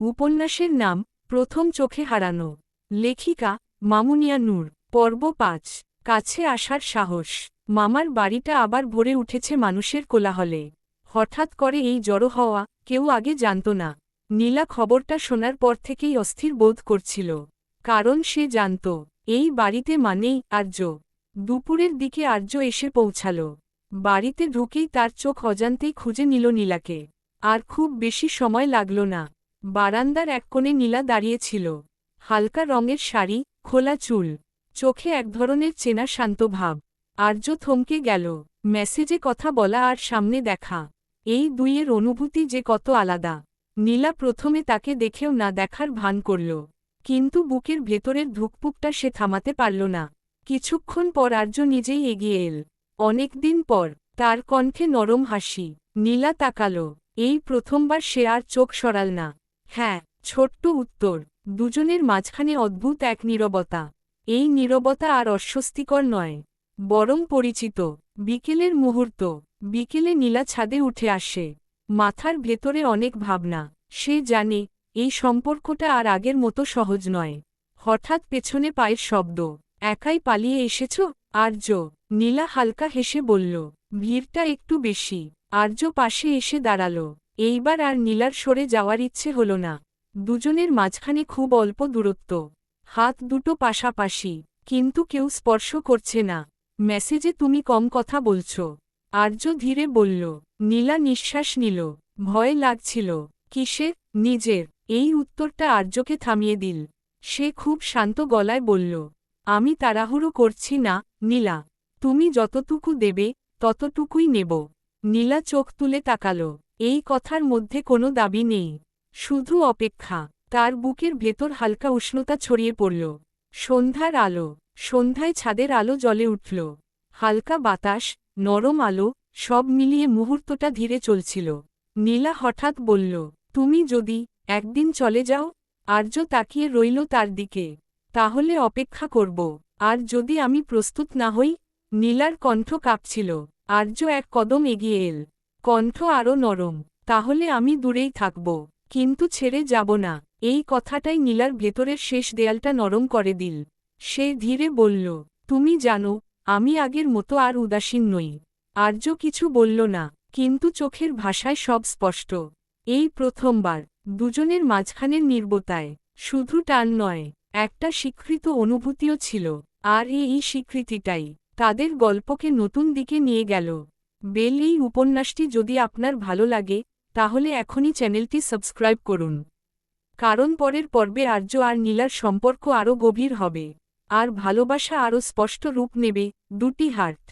উপন্যাসের নাম প্রথম চোখে হারানো। লেখিকা মামুনিয়া নূর। পর্ব পাঁচ। কাছে আসার সাহস। মামার বাড়িটা আবার ভরে উঠেছে মানুষের কোলাহলে। হঠাৎ করে এই জড়ো হওয়া কেউ আগে জানত না। নীলা খবরটা শোনার পর থেকেই অস্থির বোধ করছিল। কারণ সে জানত, এই বাড়িতে মানেই আর্য। দুপুরের দিকে আর্য এসে পৌঁছাল। বাড়িতে ঢুকেই তার চোখ অজান্তেই খুঁজে নিল নীলাকে। আর খুব বেশি সময় লাগল না। বারান্দার এক কোণে নীলা দাঁড়িয়েছিল হালকা রঙের শাড়ি, খোলা চুল। চোখে এক ধরনের চেনা শান্ত ভাব। আর্য থমকে গেল। মেসেজে কথা বলা আর সামনে দেখা। এই দুইয়ের অনুভূতি যে কত আলাদা। নীলা প্রথমে তাকে দেখেও না দেখার ভান করল। কিন্তু বুকের ভেতরের ধুকপুকটা সে থামাতে পারল না। কিছুক্ষণ পর আর্য নিজেই এগিয়ে এল। অনেকদিন পর, তার কণ্ঠে নরম হাসি। নীলা তাকাল। এই প্রথমবার সে আর চোখ সরাল না। হ্যাঁ ছোট্ট উত্তর। দুজনের মাঝখানে অদ্ভুত এক নীরবতা। এই নীরবতা আর অস্বস্তিকর নয়, বরং পরিচিত। বিকেলের মুহূর্ত। বিকেলে নীলা ছাদে উঠে আসে। মাথার ভেতরে অনেক ভাবনা। সে জানে, এই সম্পর্কটা আর আগের মতো সহজ নয়। হঠাৎ পেছনে পায়ের শব্দ। একাই পালিয়ে এসেছ? আর্য। নীলা হালকা হেসে বলল, ভিড়টা একটু বেশি। আর্য পাশে এসে দাঁড়াল। এইবার আর নীলার সরে যাওয়ার ইচ্ছে হল না। দুজনের মাঝখানে খুব অল্প দূরত্ব। হাত দুটো পাশাপাশি, কিন্তু কেউ স্পর্শ করছে না। মেসেজে তুমি কম কথা বলছ। আর্য ধীরে বলল, নীলা নিঃশ্বাস নিল, ভয় লাগছিল, কিসে, নিজের। এই উত্তরটা আর্যকে থামিয়ে দিল। সে খুব শান্ত গলায় বলল, আমি তাড়াহুড়ো করছি না, নীলা। তুমি যতটুকু দেবে, ততটুকুই নেব। নীলা চোখ তুলে তাকাল। এই কথার মধ্যে কোনো দাবি নেই। শুধু অপেক্ষা, তার বুকের ভেতর হালকা উষ্ণতা ছড়িয়ে পড়ল। সন্ধ্যার আলো, সন্ধ্যায় ছাদের আলো জ্বলে উঠল। হালকা বাতাস, নরম আলো, সব মিলিয়ে মুহূর্তটা ধীরে চলছিল। নীলা হঠাৎ বলল, তুমি যদি একদিন চলে যাও, আর্য তাকিয়ে রইল তার দিকে, তাহলে অপেক্ষা করব। আর যদি আমি প্রস্তুত না হই? নীলার কণ্ঠ কাঁপছিল। আর্য এক কদম এগিয়ে এল। কণ্ঠ আরও নরম, তাহলে আমি দূরেই থাকব, কিন্তু ছেড়ে যাব না। এই কথাটাই নীলার ভেতরের শেষ দেয়ালটা নরম করে দিল। সে ধীরে বলল, তুমি জানো, আমি আগের মতো আর উদাসীন নই। আর্য কিছু বলল না, কিন্তু চোখের ভাষায় সব স্পষ্ট। এই প্রথমবার, দুজনের মাঝখানের নির্বতায়। শুধু টান নয়, একটা স্বীকৃত অনুভূতিও ছিল, আর এই স্বীকৃতিটাই তাদের গল্পকে নতুন দিকে নিয়ে গেল। বেল এই উপন্যাসটি যদি আপনার ভালো লাগে, তাহলে এখনই চ্যানেলটি সাবস্ক্রাইব করুন। কারণ পরের পর্বে আর্য আর নীলার সম্পর্ক আরও গভীর হবে। আর ভালোবাসা আরও স্পষ্ট রূপ নেবে, দুটি হার্ট।